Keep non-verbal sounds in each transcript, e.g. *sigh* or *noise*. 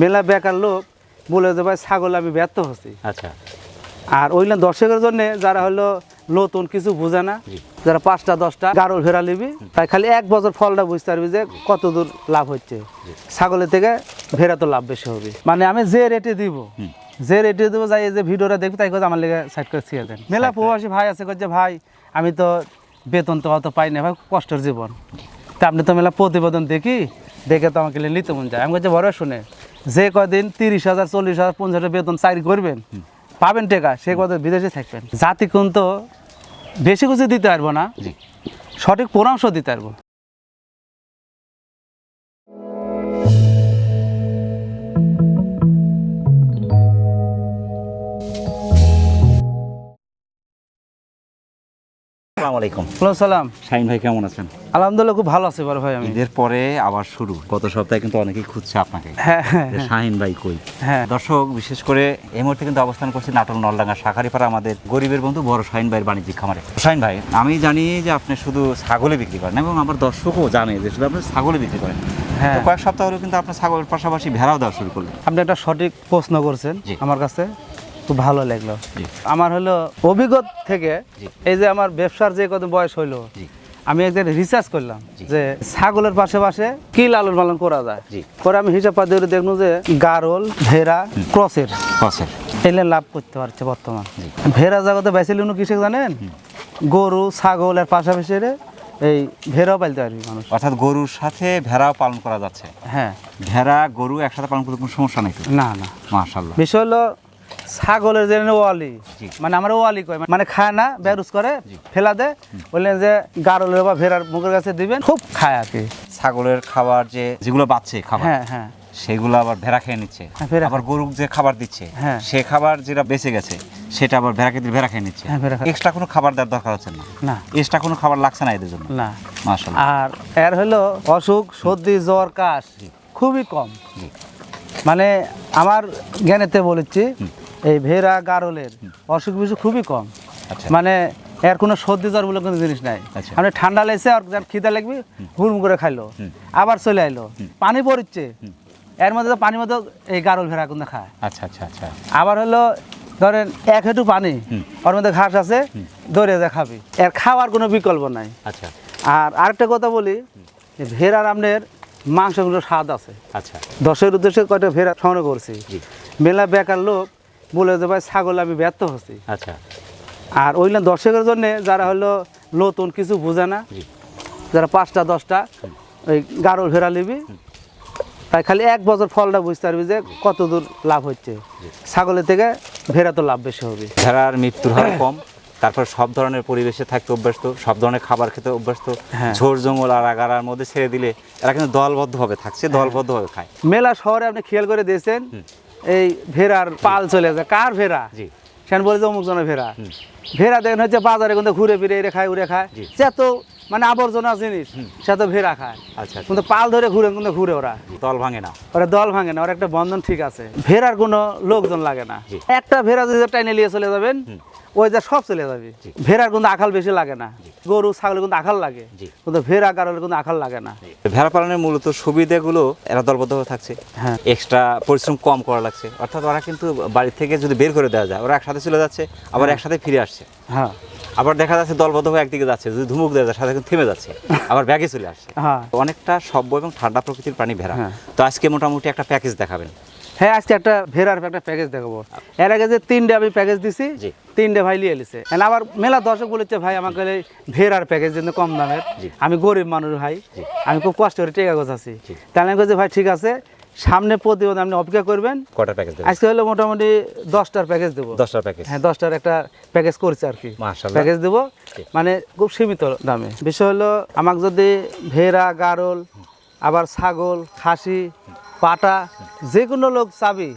মেলা বেকার লোক বলে যে ভাই ছাগল আমি ব্যর্থ হচ্ছি। আচ্ছা। আর ওইগুলো দর্শকের জন্য যারা হলো নতুন কিছু বুঝে না যারা পাঁচটা দশটা গারো ভেড়া নিবি তাই খালি এক বছর ফলটা বুঝতে পারবি যে কত দূর লাভ হচ্ছে। ছাগলের থেকে ভেড়া তো লাভ বেশি হবে। মানে আমি যে রেটে দিব যে রেটে দেবো যাই যে ভিডিওটা দেখবি তাই আমার লেগে সাইড করে ছিঁড়ে দেন। মেলা প্রবাসী ভাই আছে যে ভাই আমি তো বেতন তো অত পাই না ভাই কষ্টের জীবন। তা আপনি তো মেলা প্রতিবেদন দেখি দেখে তো আমাকে নিতে মন যায়। আমি বলছি বড় শুনে যে কদিন তিরিশ হাজার চল্লিশ হাজার পঞ্চাশ হাজার বেতন চাকরি করবেন পাবেন টাকা সে কদিন বিদেশে থাকবেন? জাতি কিন্তু তো বেশি কিছু দিতে পারব না। সঠিক পরামর্শ দিতে পারব। আসসালামু আলাইকুম। হ্যালো সালাম। শাহিন ভাই কেমন আছেন? আলহামদুলিল্লাহ খুব ভালো আছে বড় ভাই আমি। ঈদের পরে আবার শুরু। গত সপ্তাহে কিন্তু অনেকেই খুঁজছে আপনাকে। হ্যাঁ হ্যাঁ যে শাহিন ভাই কই? হ্যাঁ। দর্শক বিশেষ করে এই মুহূর্তে কিন্তু অবস্থান করছি নলডাঙ্গা শাখারিপাড়া আমাদের গরিবের বন্ধু বড় শাহিন ভাইয়ের বাণিজ্যিক খামারে। শাহিন ভাই আমি জানি যে আপনি শুধু ছাগলে বিক্রি করেন এবং আমার দর্শকও জানে যে শুধু আপনি ছাগলে বিক্রি করেন। হ্যাঁ। কয়েক সপ্তাহ হলো কিন্তু আপনার ছাগলের পাশাপাশি ভেড়াও দেওয়া শুরু করলেন। আপনি একটা সঠিক প্রশ্ন করছেন। আমার কাছে। খুব ভালো লাগল। আমার হলো অভিজ্ঞত থেকে এই যে আমার ব্যবসার যে কত বয়স হলো আমি একদিন রিসার্চ করলাম যে ছাগলের পাশে পাশে কি লালন পালন করা যায়। পরে আমি হিসাব পাতি দেখল যে গারল ভেড়া ক্রসের। ক্রসের। এলে লাভ করতে পারছে বর্তমান। ভেড়া জগতে বেসিল কিসে জানেন? গরু ছাগল এর পাশাপাশি এই ভেড়াও পালতে পারবি মানুষ। অর্থাৎ গরুর সাথে ভেড়াও পালন করা যাচ্ছে। হ্যাঁ। ভেড়া গরু একসাথে পালন করতে কোনো সমস্যা নেই না না। মাশাল্লাহ বিষয় হলো ছাগলের যে ওয়ালি। মানে আমার ওয়ালি কয় মানে খায় না বেরুজ করে ফেলা দেয় বললেন যে গারলের বা ভেড়ার মুখের কাছে দিবেন খুব খায় আর কি। ছাগলের খাবার যে যেগুলো বাচ্ছে খাবার হ্যাঁ হ্যাঁ। সেগুলো আবার ভেড়া খেয়ে নিচ্ছে। হ্যাঁ, আবার গরু যে খাবার দিচ্ছে হ্যাঁ। সে খাবার যেটা বেঁচে গেছে সেটা আবার ভেড়াকে দিয়ে ভেড়া খেয়ে নিচ্ছে। হ্যাঁ, এক্সট্রা কোনো খাবার দেওয়ার দরকার হচ্ছে না। না। এক্সট্রা কোনো খাবার লাগছে না এদের জন্য। না। আর এর হলো অসুখ সর্দি জ্বর কাশ খুবই কম। মানে আমার জ্ঞানেতে বলেছি এই ভেড়া গারলের অসুখ বিসুখ খুবই কম। আচ্ছা। মানে এর কোনো সর্দি জ্বর বলে কোনো জিনিস নাই। আচ্ছা। আপনি ঠান্ডা লেগেছে আর খিদে লাগবে হুড়মুড় করে খাইলো। আবার চলে আইলো। পানি পড়ছে। এর মধ্যে তো পানির মধ্যে এই গারল ভেড়া কিন্তু খায়। আচ্ছা আচ্ছা আচ্ছা। আবার হলো ধরেন এক হেঁটু পানি ওর মধ্যে ঘাস আছে দৌড়ে যা খাবি। এর খাওয়ার কোনো বিকল্প নাই। আচ্ছা। আর আরেকটা কথা বলি যে ভেড়ার আপনার মাংসগুলো স্বাদ আছে। আচ্ছা। দশের উদ্দেশ্যে কয়টা ভেড়া সংগ্রহ করছি। মেলা বেকার লোক বলে যে ভাই ছাগল আমি ব্যর্থ হচ্ছি। আচ্ছা। আর ওইগুলো দর্শকের জন্য যারা হলো নতুন কিছু বোঝে না যারা পাঁচটা দশটা ওই গারো ভেড়া নিবি তাই খালি এক বছর ফলটা বুঝতে পারবি যে কত দূর লাভ হচ্ছে। ছাগলের থেকে ভেড়া তো লাভ বেশি হবে। ভেড়ার মৃত্যুর হার কম তারপর সব ধরনের পরিবেশে থাকতে অভ্যস্ত সব ধরনের খাবার খেতে অভ্যস্ত হ্যাঁ। ঝোড় জঙ্গল আর আগারার মধ্যে ছেড়ে দিলে এরা কিন্তু দলবদ্ধভাবে থাকছে দলবদ্ধভাবে খায়। মেলা শহরে আপনি খেয়াল করে দিয়েছেন এই ভেড়ার পাল চলে যায়। কার ভেড়া? জি। সেন বলে যে অমুক জনের ভেড়া ভেড়া দেখেন হচ্ছে বাজারে কিন্তু ঘুরে ফিরে এরে খায় উড়ে খায়। সে তো মানে আবর্জনা জিনিস সে তো ভেড়া খায়। আচ্ছা আচ্ছা। কিন্তু পাল ধরে ঘুরে কিন্তু ঘুরে ওরা। দল ভাঙে না। ওরা দল ভাঙে না ওর একটা বন্ধন ঠিক আছে। ভেড়ার কোনো লোকজন লাগে না। একটা ভেড়া যদি টাইনে নিয়ে চলে যাবেন ওই যা সব চলে যাবে। ভেড়ার কিন্তু আখাল বেশি লাগে না। গরু ছাগলের কিন্তু আখাল লাগে। কিন্তু ভেড়া কারোর কিন্তু আখাল লাগে না। ভেড়া পালনের মূলত সুবিধাগুলো এরা দলবদ্ধভাবে থাকছে। হ্যাঁ। এক্সট্রা পরিশ্রম কম করা লাগছে। অর্থাৎ ওরা কিন্তু বাড়ি থেকে যদি বের করে দেওয়া যায় ওরা একসাথে চলে যাচ্ছে আবার একসাথে ফিরে আসছে। হ্যাঁ। আবার দেখা যাচ্ছে দলবদ্ধ হয়ে একদিকে যাচ্ছে যদি ধুমুক দেওয়া যায় সাথে কিন্তু থেমে যাচ্ছে *laughs* আবার ব্যাগে চলে আসছে। হ্যাঁ। অনেকটা সভ্য এবং ঠান্ডা প্রকৃতির প্রাণী ভেড়া। হ্যাঁ। তো আজকে মোটামুটি একটা প্যাকেজ দেখাবেন। হ্যাঁ আজকে একটা ভেড়ার একটা প্যাকেজ দেখাবো। এর আগে যে তিনটে আমি প্যাকেজ দিছি তিনটে ভাই নিয়ে এলিছে আবার মেলা দর্শক বলেছে ভাই আমাকে ভেড়ার প্যাকেজ দিন কম দামের। আমি গরিব মানুষ ভাই। আমি খুব কষ্ট করে টেকা গোছাচ্ছি। জি। তাহলে আমি ভাই ঠিক আছে সামনে প্রতিবেদন আপনি অপেক্ষা করবেন। কটা প্যাকেজ আজকে হলো মোটামুটি দশটার প্যাকেজ দেবো। দশটার প্যাকেজ হ্যাঁ দশটার একটা প্যাকেজ করছি আর কি। প্যাকেজ দেবো। মানে খুব সীমিত দামে। বিষয় হলো আমাকে যদি ভেড়া গারল আবার ছাগল খাসি পাটা যে কোনো লোক চাবি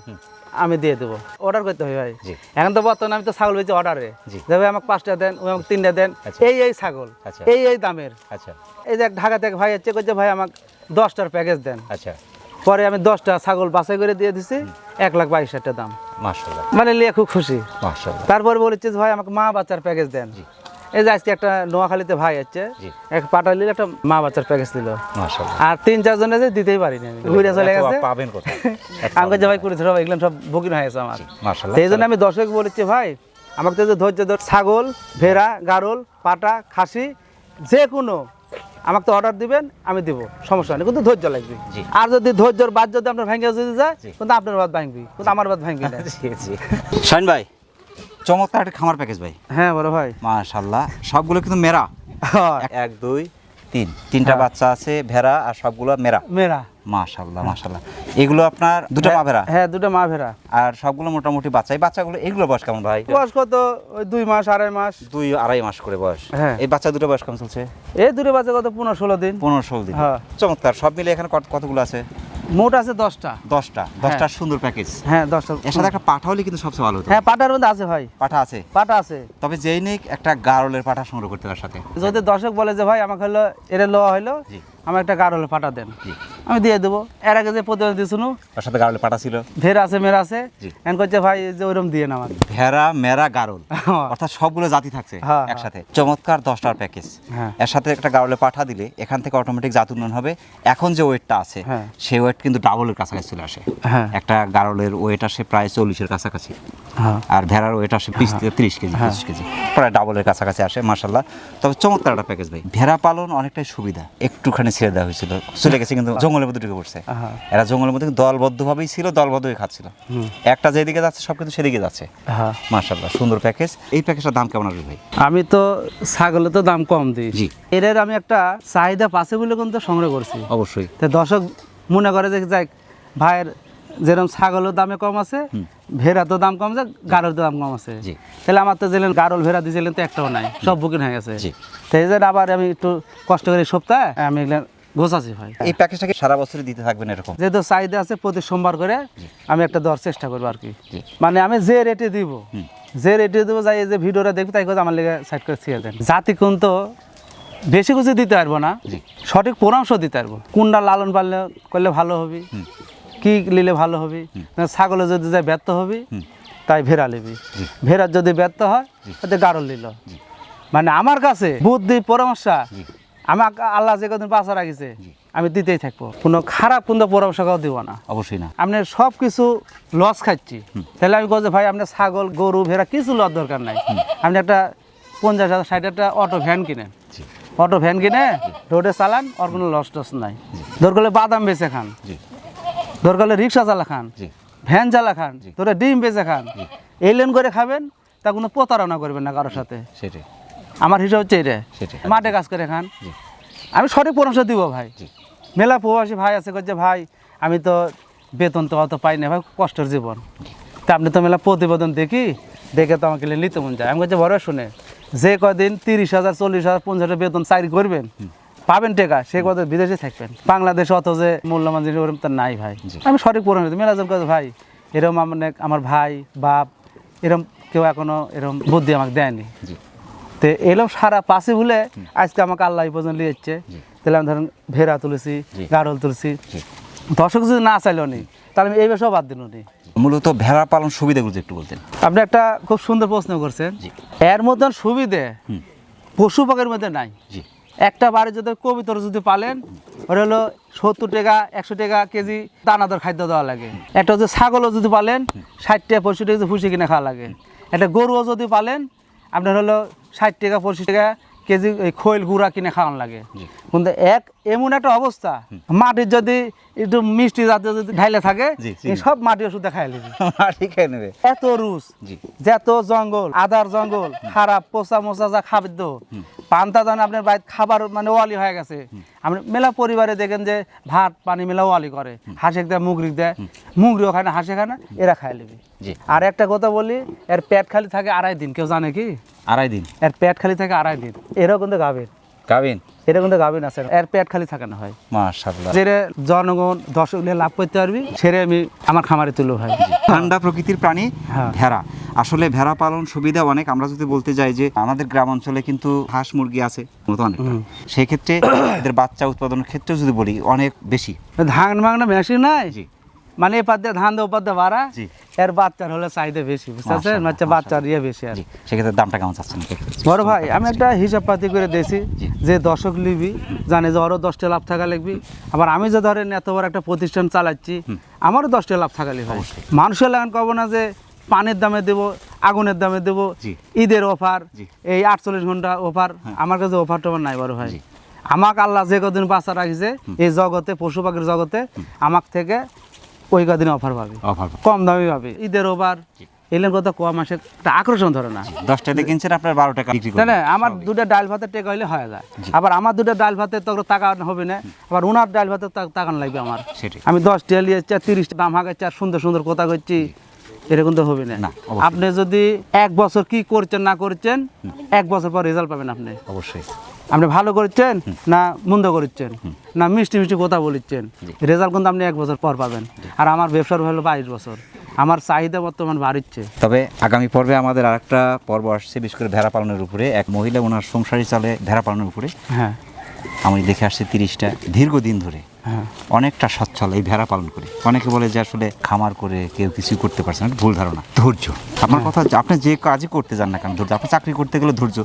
আমি দিয়ে দেবো। অর্ডার করতে হবে ভাই। এখন তো বর্তমানে আমি তো ছাগল বেশি অর্ডারে জি। যে ভাই আমাকে পাঁচটা দেন ওই আমাকে তিনটা দেন আচ্ছা। এই এই ছাগল আচ্ছা। এই এই দামের। আচ্ছা। এই যে ঢাকা থেকে ভাই হচ্ছে করছে ভাই আমাকে দশটার প্যাকেজ দেন। আচ্ছা। পরে আমি দশটা ছাগল বাছাই করে দিয়ে দিছি এক লাখ বাইশ হাজার দাম। মানে লিয়ে খুব খুশি। তারপর বলেছে যে ভাই আমাকে মা বাচ্চার প্যাকেজ দেন। এই যে আজকে একটা নোয়াখালীতে ভাই আছে এক পাটা নিলে একটা মা বাচ্চার প্যাকেজ দিল। আর তিন চারজনে যে দিতেই পারিনি আমি। ঘুরে চলে গেছে। পাবেন কোথায়? *laughs* আমাকে যে ভাই করেছে সব এগুলো সব বুকিং হয়ে গেছে আমার। সেই জন্য আমি দর্শক বলেছি ভাই আমাকে তো যে ধৈর্য ধর ছাগল ভেড়া গারল পাটা খাসি যে কোনো আমাকে তো অর্ডার দিবেন আমি দিব সমস্যা নেই কিন্তু ধৈর্য লাগবে। আর যদি ধৈর্যর বাদ যদি আপনার ভেঙে যদি যায় কিন্তু আপনার বাদ ভাঙবি কিন্তু আমার বাদ ভাঙবি না। *laughs* শাইন ভাই চমৎকার একটা খামার প্যাকেজ ভাই। হ্যাঁ বড় ভাই। মাশাআল্লাহ। সবগুলো কিন্তু মেরা। এক দুই তিন। তিনটা হ্যাঁ। বাচ্চা আছে ভেড়া আর সবগুলো মেরা। মেরা। মাশাআল্লাহ মাশাআল্লাহ। এগুলো আপনার দুটো মা ভেড়া? হ্যাঁ দুটো মা ভেড়া। আর সবগুলো মোটামুটি বাচ্চা। এই বাচ্চাগুলো এগুলো বয়স কেমন ভাই? বয়স কত? ওই দুই মাস আড়াই মাস। দুই আড়াই মাস করে বয়স। হ্যাঁ। এই বাচ্চা দুটো বয়স কেমন চলছে? এই দুটো বাচ্চা কত? পনেরো ষোলো দিন। পনেরো ষোলো দিন। হ্যাঁ। চমৎকার। সব মিলে এখানে কত- কতগুলো আছে? মোট আছে দশটা। দশটা। দশটা সুন্দর প্যাকেজ হ্যাঁ দশটা এর সাথে একটা পাঠা হলে কিন্তু সবচেয়ে ভালো হতো। হ্যাঁ পাঠার মধ্যে আছে ভাই। পাঠা আছে? পাঠা আছে। তবে যেই নেই একটা গারলের পাঠা সংগ্রহ করতে তার সাথে। যদি দর্শক বলে যে ভাই আমাকে হলো এর লওয়া হইল? জি। আমার একটা গাড় হলে পাঠা দেন। আমি দিয়ে দেবো। এর আগে যে প্রতিবেদন দিয়েছিল তার সাথে গারলের পাঠা ছিল? ভের আছে মের আছে। এন করছে ভাই যে ওইরকম দিয়ে না আমার ভেড়া মেরা গারল হ্যাঁ। অর্থাৎ সবগুলো জাতি থাকছে হ্যাঁ, একসাথে। চমৎকার দশটার প্যাকেজ হ্যাঁ। এর সাথে একটা গারলে পাঠা দিলে এখান থেকে অটোমেটিক জাত উন্নয়ন হবে। এখন যে ওয়েটটা আছে হ্যাঁ। সেই ওয়েট কিন্তু ডাবলের কাছাকাছি চলে আসে। হ্যাঁ। একটা গারলের ওয়েট আসে প্রায় চল্লিশের কাছাকাছি। হ্যাঁ। আর ভেড়ার ওয়েট আসে বিশ থেকে তিরিশ কেজি হ্যাঁ। পঁচিশ কেজি। প্রায় ডাবলের কাছাকাছি আসে মার্শাল্লাহ তবে চমৎকার একটা প্যাকেজ ভাই। ভেড়া পালন অনেকটাই সুবিধা। একটুখানি ছেড়ে দেওয়া হয়েছিল। চলে গেছে কিন্তু জঙ্গলের মধ্যে ঢুকে পড়ছে। এরা জঙ্গলের মধ্যে দলবদ্ধভাবেই ছিল দলবদ্ধই খাচ্ছিল। একটা যেদিকে যাচ্ছে সব কিন্তু সেদিকে যাচ্ছে। মার্শাল্লাহ সুন্দর প্যাকেজ এই প্যাকেজটার দাম কেমন আসবে ভাই? আমি তো ছাগলে তো দাম কম দিই। জি। এর আমি একটা চাহিদা পাশে বলে কিন্তু সংগ্রহ করছি। অবশ্যই। তো দর্শক মনে করে যে যাক ভাইয়ের যেরকম ছাগলের দামে কম আছে ভেড়া তো দাম কম আছে তো দাম কম আছে। জি। তাহলে আমার তো যেলেন গাড়ল ভেড়া দিয়েছিলেন তো একটাও নাই সব বুকিং হয়ে গেছে। জি। তো এই জন্য আবার আমি একটু কষ্ট করে সপ্তাহে আমি এগুলো গোছাচ্ছি ভাই। এই প্যাকেজটাকে সারা বছরই দিতে থাকবেন এরকম? যেহেতু চাহিদা আছে প্রতি সোমবার করে আমি একটা দেওয়ার চেষ্টা করব আর কি। মানে আমি যে রেটে দিব যে রেটে দেবো যাই যে ভিডিওটা দেখব তাই কথা আমার লেগে সাইড করে ছিঁড়ে দেন। জাতি কোন তো বেশি কিছু দিতে পারব না সঠিক পরামর্শ দিতে পারব। কোনটা লালন পালন করলে ভালো হবে কি নিলে ভালো হবে? না ছাগলে যদি যায় ব্যর্থ হবে তাই ভেড়া নিবি। ভেড়ার যদি ব্যর্থ হয় তাতে গাড়ল নিল। মানে আমার কাছে বুদ্ধি পরামর্শ আমাকে আল্লাহ যে কদিন বাঁচা রাখিছে আমি দিতেই থাকব। কোনো খারাপ কোনো পরামর্শ কাউ দিব না। অবশ্যই না। আপনি সব কিছু লস খাচ্ছি তাহলে আমি বলছি ভাই আপনার ছাগল গরু ভেড়া কিছু লস দরকার নাই। আপনি একটা পঞ্চাশ হাজার ষাট একটা অটো ভ্যান কিনেন। অটো ভ্যান কিনে রোডে চালান ওর কোনো লস টস নাই দরকার বাদাম বেচে খান। দরকার হলে রিক্সা চালা খান ভ্যান চালা খান তোরা ডিম বেচে খান। এই লেন করে খাবেন তা কোনো প্রতারণা করবেন না কারোর সাথে। সেটাই। আমার হিসাব হচ্ছে এটা মাঠে কাজ করে খান। আমি সঠিক পরামর্শ দিব ভাই। মেলা প্রবাসী ভাই আছে যে ভাই আমি তো বেতন তো অত পাই না ভাই কষ্টের জীবন। তা আপনি তো মেলা প্রতিবেদন দেখি দেখে তো আমাকে নিতে মন যায়। আমি বলছি বড় শুনে যে কদিন তিরিশ হাজার চল্লিশ হাজার পঞ্চাশ হাজার বেতন চাকরি করবেন পাবেন টেকা সে কত বিদেশে থাকবেন। বাংলাদেশে অত যে মূল্যবান জিনিস ওরকম তো নাই ভাই। আমি সঠিক দিই। মেলাজন কাছে ভাই এরকম আমার আমার ভাই বাপ এরকম কেউ এখনও এরকম বুদ্ধি আমাকে দেয়নি। তো এলাম সারা পাশে ভুলে আজকে আমাকে আল্লাহ পর্যন্ত নিয়ে যাচ্ছে তাহলে আমি ধরেন ভেড়া তুলেছি গাড়ল তুলছি। দর্শক যদি না চাইলেও নি তাহলে আমি এই বিষয়ে বাদ দিল নি। মূলত ভেড়া পালন সুবিধাগুলো একটু বলতেন। আপনি একটা খুব সুন্দর প্রশ্ন করছেন। এর মতন সুবিধে পশু পাখির মধ্যে নাই। জি। একটা বাড়ি যদি কবিতর যদি পালেন, ওটা হলো সত্তর টাকা, একশো টাকা কেজি দানাদার খাদ্য দেওয়া লাগে। একটা হচ্ছে ছাগলও যদি পালেন, ষাট টাকা, পঁয়ষট্টি টাকা ভুষি কিনে খাওয়া লাগে। একটা গরুও যদি পালেন, আপনার হলো ষাট টাকা পঁচিশ টাকা কেজি খৈল গুঁড়া কিনে খাওয়ান লাগে। কিন্তু এক এমন একটা অবস্থা মাটির যদি একটু মিষ্টি জাতীয় যদি ঢাইলে থাকে সব মাটি ওষুধ খাই নেবে। *laughs* মাটি আছে নেবে। এত রুচ যেত জঙ্গল আদার জঙ্গল খারাপ পোসা মোচা যা খাদ্য পান্তা জানে আপনার বাড়িতে খাবার মানে ওয়ালি হয়ে গেছে আপনি মেলা পরিবারে দেখেন যে ভাত পানি মেলা ওয়ালি করে। হাঁসে দেয় মুগরিক দেয়। মুগরি ওখানে না হাঁসে খায় না এরা খায় নেবে আর একটা কথা বলি এর পেট খালি থাকে আড়াই দিন কেউ জানে কি? আড়াই দিন। এর পেট খালি থাকে আড়াই দিন। এরাও কিন্তু গাভীর। গাবিন? এটা কিন্তু গাভীর আছে। এর পেট খালি থাকে না ভাই। মাশাআল্লাহ। যে জনগণ দর্শক লাভ করতে পারবি সেরে আমি আমার খামারে তুলো ভাই। ঠান্ডা প্রকৃতির প্রাণী হ্যাঁ। ভেড়া। আসলে ভেড়া পালন সুবিধা অনেক। আমরা যদি বলতে যাই যে আমাদের গ্রাম অঞ্চলে কিন্তু হাঁস মুরগি আছে অনেক সেই ক্ষেত্রে এদের বাচ্চা উৎপাদনের ক্ষেত্রেও যদি বলি অনেক বেশি। ধান মাংনা মেশিন নাই মানে এ পাত দিয়ে ধান দিয়ে ওপার দিয়ে বাড়া এর বাচ্চার হলে চাহিদা বেশি বুঝতে পারছেন? মাশাআল্লাহ, বাচ্চার ইয়ে বেশি আর। সেক্ষেত্রে দামটা কেমন চাচ্ছেন? বড় ভাই আমি একটা হিসাব পাতি করে দিয়েছি যে দর্শক লিবি জানে যে ওরও দশটা লাভ থাকা লাগবে। আবার আমি যে ধরেন এত বড় একটা প্রতিষ্ঠান চালাচ্ছি আমারও দশটা লাভ থাকালি ভাই মানুষের লাগান কব না যে পানির দামে দেবো আগুনের দামে দেবো ঈদের অফার এই আটচল্লিশ ঘণ্টা অফার আমার কাছে অফার টফার নাই বড় ভাই। আমাকে আল্লাহ যে কদিন বাচ্চা রাখিছে এই জগতে পশু পাখির জগতে আমার থেকে ওই কদিন অফার পাবে। অফার কম দামি পাবে। ঈদের অফার এলেন কথা কম মাসে একটা আকর্ষণ ধরে না। দশ টাকা কিনছেন আপনার বারো টাকা বিক্রি না আমার দুটো ডাল ভাতের টেকা হইলে হয়ে যায়। আবার আমার দুটো ডাল ভাতের তো টাকা হবে না। আবার ওনার ডাল ভাতের টাকা লাগবে আমার। সেটাই। আমি দশ টাকা নিয়ে চার তিরিশ দাম হাগাচ্ছি আর সুন্দর সুন্দর কথা করছি এরকম তো হবে না, আপনি যদি এক বছর কি করছেন না করছেন এক বছর পর রেজাল্ট পাবেন আপনি। অবশ্যই। আপনি ভালো করছেন না মন্দ করছেন? না মিষ্টি মিষ্টি কথা বলিচ্ছেন রেজাল্ট কিন্তু আপনি এক বছর পর পাবেন। আর আমার ব্যবসার হলো বাইশ বছর। আমার চাহিদা বর্তমান বাড়িচ্ছে। তবে আগামী পর্বে আমাদের আরেকটা পর্ব আসছে বিশেষ করে ভেড়া পালনের উপরে। এক মহিলা ওনার সংসারী চালে ভেড়া পালনের উপরে। হ্যাঁ। আমি দেখে আসছি তিরিশটা। দীর্ঘদিন ধরে হ্যাঁ। অনেকটা সচ্ছল এই ভেড়া পালন করে। অনেকে বলে যে আসলে খামার করে কেউ কিছু করতে পারছে না ভুল ধারণা। ধৈর্য। আপনার কথা আপনি যে কাজই করতে যান না কেন ধৈর্য। আপনি চাকরি করতে গেলে ধৈর্য।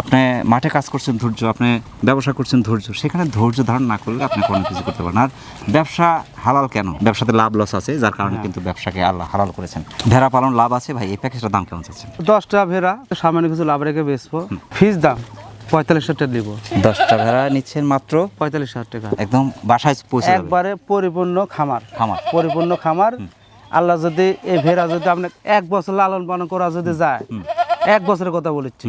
আপনি মাঠে কাজ করছেন ধৈর্য আপনি ব্যবসা করছেন ধৈর্য সেখানে ধৈর্য ধারণ না করলে আপনি কোনো কিছু করতে পারেন আর ব্যবসা হালাল কেন? ব্যবসাতে লাভ লস আছে যার কারণে কিন্তু ব্যবসাকে আল্লাহ হালাল করেছেন। ভেড়া পালন লাভ আছে ভাই এই প্যাকেজটার দাম কেমন চাচ্ছেন? দশটা ভেড়া সামান্য কিছু লাভ রেখে বেচবো। ফিস দাম পঁয়তাল্লিশ টাকা দিব। দশটা ভেড়া নিচ্ছেন মাত্র পঁয়তাল্লিশ হাজার টাকা। একদম বাসায় পৌঁছে একবারে পরিপূর্ণ খামার। খামার। পরিপূর্ণ খামার। আল্লাহ যদি এই ভেড়া যদি আপনি এক বছর লালন পালন করা যদি যায় এক বছরের কথা বলেছি।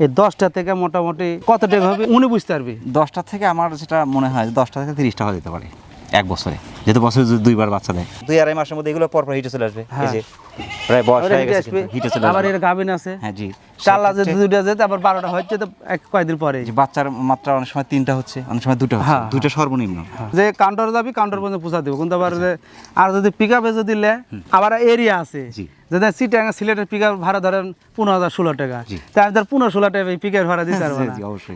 এই দশটা থেকে মোটামুটি কত টাকা হবে উনি বুঝতে পারবি? দশটা থেকে আমার যেটা মনে হয় দশটা থেকে তিরিশ টাকা যেতে পারে এক বছরে। যেহেতু বছরে যদি দুইবার বাচ্চা দেয়। দুই আড়াই মাসের মধ্যে এগুলো পরপর হিটে চলে আসবে হ্যাঁ। যে প্রায় বয়স হয়ে গেছে হিটে চলে আবার এর গাভিন আছে। হ্যাঁ জি। যেতে আবার বারোটা হচ্ছে তো এক কয়দিন পরে। যে বাচ্চার মাত্রা অনেক সময় তিনটা হচ্ছে অনেক সময় দুটো হচ্ছে। হ্যাঁ, দুটো সর্বনিম্ন। যে কাউন্টার যাবি কাউন্টার পর্যন্ত পৌঁছা দিব। কিন্তু আবার যে আর যদি পিক আপে যদি লে আবার এরিয়া আছে। জি। যদি সিটাং সিলেটের পিক ভাড়া ধরেন পনেরো হাজার ষোলো টাকা। তাই আমি ধর পনেরো ষোলো টাকা পিক ভাড়া দিতে *laughs* পারব।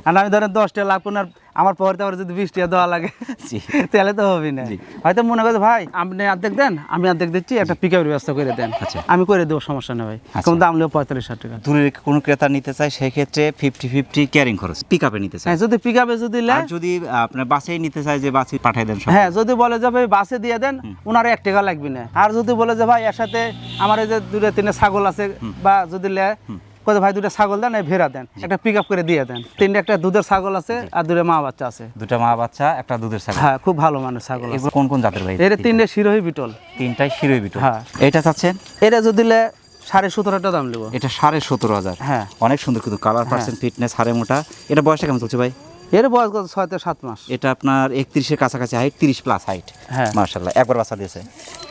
আর আমি ধরেন দশটা লাখ পনেরো আমার পরে আবার যদি বিশ টাকা দেওয়া লাগে তাহলে তো হবে না। হয়তো মনে করছে ভাই আপনি অর্ধেক দেন আমি অর্ধেক দিচ্ছি একটা পিক ব্যবস্থা করে দেন। আচ্ছা। আমি করে দেবো সমস্যা নেই ভাই। আচ্ছা। কম দাম নেব পঁয়তাল্লিশ হাজার টাকা। দূরের কোনো ক্রেতা নিতে চাই সেক্ষেত্রে ফিফটি ফিফটি ক্যারিং খরচ পিক আপে নিতে চায়। হ্যাঁ যদি পিক আপে যদি যদি আপনার বাসেই নিতে চাই যে বাসে পাঠিয়ে দেন হ্যাঁ যদি বলে যে ভাই বাসে দিয়ে দেন ওনার এক টাকা লাগবে না। আর যদি বলে যে ভাই এর সাথে আমার এই যে দুটো তিনটে ছাগল আছে বা যদি লে কত ভাই দুটা ছাগল দেন ভেড়া দেন। একটা পিক আপ করে দিয়ে দেন। তিনটে একটা দুধের ছাগল আছে আর দুটো মা বাচ্চা আছে। দুটা মা বাচ্চা একটা দুধের ছাগল। হ্যাঁ খুব ভালো মানের ছাগল এগুলো কোন কোন জাতের ভাই? এটা তিনটে শিরোহী বিটল। তিনটাই শিরোহী বিটল। হ্যাঁ। এটা চাচ্ছেন? এটা যদি সাড়ে সতেরোটা দাম নেব। এটা সাড়ে সতেরো হাজার। হ্যাঁ। অনেক সুন্দর কিন্তু কালার পার্সেন্ট ফিটনেস হাড়ে মোটা। এটা বয়সটা কেমন চলছে ভাই? এর বয়স কত? ছয় থেকে সাত মাস। এটা আপনার একত্রিশের কাছাকাছি হাইট তিরিশ প্লাস হাইট হ্যাঁ। মার্শাল্লাহ একবার বাচ্চা দিয়েছে।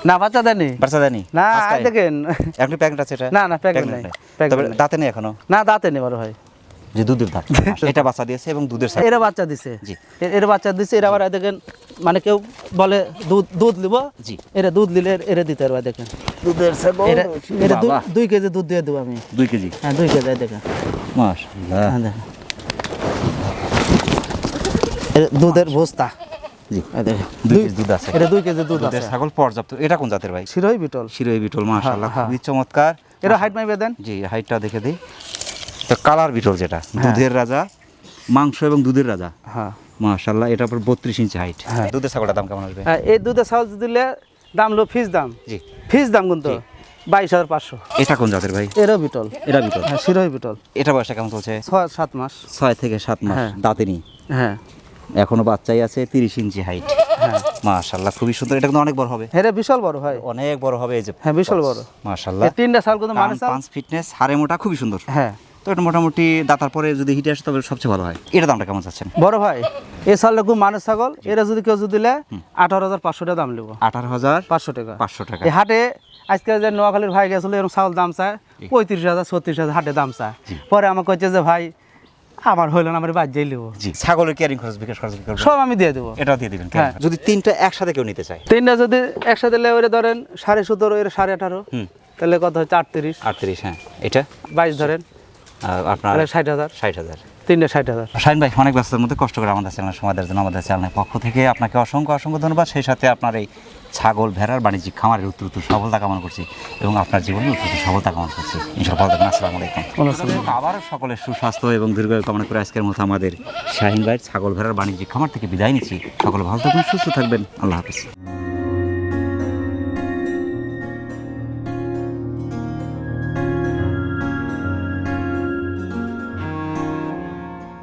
না বাচ্চা দেয়নি? বাচ্চা দেয়নি? না দেখেন। এখন প্যাকেট আছে এটা? না, না, Pregnant নেই, নেই। তবে দাঁতে নেই এখনও? না দাঁতে নেই বড় ভাই। যে দুধের দাঁত। *laughs* এটা বাচ্চা দিয়েছে এবং দুধের সাথে। এরা বাচ্চা দিছে। জি। এরা বাচ্চা দিছে এরা আবার দেখেন মানে কেউ বলে দুধ দুধ নিব জি। এরা দুধ নিলে এরা দিতে পারবে দেখেন। দুধের এরা দুই কেজি দুধ দিয়ে দেবো আমি। দুই কেজি? হ্যাঁ দুই কেজি দেখেন। মাশাল্লাহ হ্যাঁ দেখেন। দুধের বস্তা। জি। দুধ আছে। এটা দুই কেজি দুধ আছে। ছাগল পর্যাপ্ত। এটা কোন জাতের ভাই? শিরোই বিটল। শিরোই বিটল মাশাল্লাহ হ্যাঁ। খুবই চমৎকার। এরা হাইট মাইবে দেন। জি হাইটটা দেখে দিই। তো কালার বিটল যেটা দুধের রাজা মাংস এবং দুধের রাজা। হ্যাঁ। মাশাল্লাহ এটা পর বত্রিশ ইঞ্চি হাইট হ্যাঁ। দুধের ছাগলটার দাম কেমন আসবে? হ্যাঁ, এই দুধের চাউল দিলে দাম লো ফিস দাম। জি। ফিস দাম কিন্তু বাইশ হাজার পাঁচশো। এটা কোন জাতের ভাই? এরও বিটল। এটা বিটল। হ্যাঁ শিরোই বিটল। এটা বয়সটা কেমন চলছে? ছয় সাত মাস। ছয় থেকে সাত মাস হ্যাঁ। দাঁতে হ্যাঁ। এখনও বাচ্চাই আছে তিরিশ ইঞ্চি হাইট হ্যাঁ। মাশাল্লাহ খুবই সুন্দর। এটা কিন্তু অনেক বড় হবে। এটা বিশাল বড় ভাই। অনেক বড় হবে এই যে হ্যাঁ বিশাল বড়। মাশাল্লাহ তিনটা চাল কিন্তু মানে পাঁচ ফিটনেস হাড়ে মোটা খুবই সুন্দর। হ্যাঁ। তো এটা মোটামুটি দাতার পরে যদি হিটে আসে তবে সবচেয়ে ভালো হয়। এটা দামটা কেমন চাচ্ছেন? বড় ভাই এই চালটা খুব মানুষ ছাগল। এরা যদি কেউ যদি দিলে আঠারো হাজার পাঁচশো টাকা দাম নেব। আঠারো হাজার পাঁচশো টাকা। পাঁচশো টাকা। এই হাটে আজকে যে নোয়াখালীর ভাই গেছিল এরকম চাউল দাম চায় পঁয়ত্রিশ হাজার ছত্রিশ হাজার হাটে দাম চায়। পরে আমাকে কইছে যে ভাই আমার হইল না আমার বাদ যাই লিব জি ছাগলের কেয়ারিং খরচ বিকাশ খরচ কি করবেন। সব আমি দিয়ে দেবো। এটা দিয়ে দিবেন হ্যাঁ। যদি তিনটা একসাথে কেউ নিতে চায়? তিনটা যদি একসাথে লেবারে ওরে ধরেন সাড়ে সতেরো এর সাড়ে আঠারো। হুম। তাহলে কত হচ্ছে আটত্রিশ। আটত্রিশ হ্যাঁ। এটা? বাইশ ধরেন। আর আপনার তাহলে ষাট হাজার। ষাট হাজার। তিনটে ষাট হাজার। শাহিন ভাই অনেক ব্যস্ততার মধ্যে কষ্ট করে আমাদের চ্যানেল সমাদের জন্য আমাদের চ্যানেলের পক্ষ থেকে আপনাকে অসংখ্য অসংখ্য ধন্যবাদ। সেই সাথে আপনার এই ছাগল ভেড়ার বাণিজ্যিক খামারের উত্তর উত্তর সফলতা কামনা করছি এবং আপনার জীবনে উত্তর সফলতা কামনা করছি। ইনশাল্লাহ থাকবেন। আসসালামু আলাইকুম। আবারও সকলের সুস্বাস্থ্য এবং দীর্ঘ কামনা করে আজকের মতো আমাদের শাহিন ভাইয়ের ছাগল ভেড়ার বাণিজ্যিক খামার থেকে বিদায় নিচ্ছি। সকলে ভালো থাকবেন সুস্থ থাকবেন। আল্লাহ হাফিজ।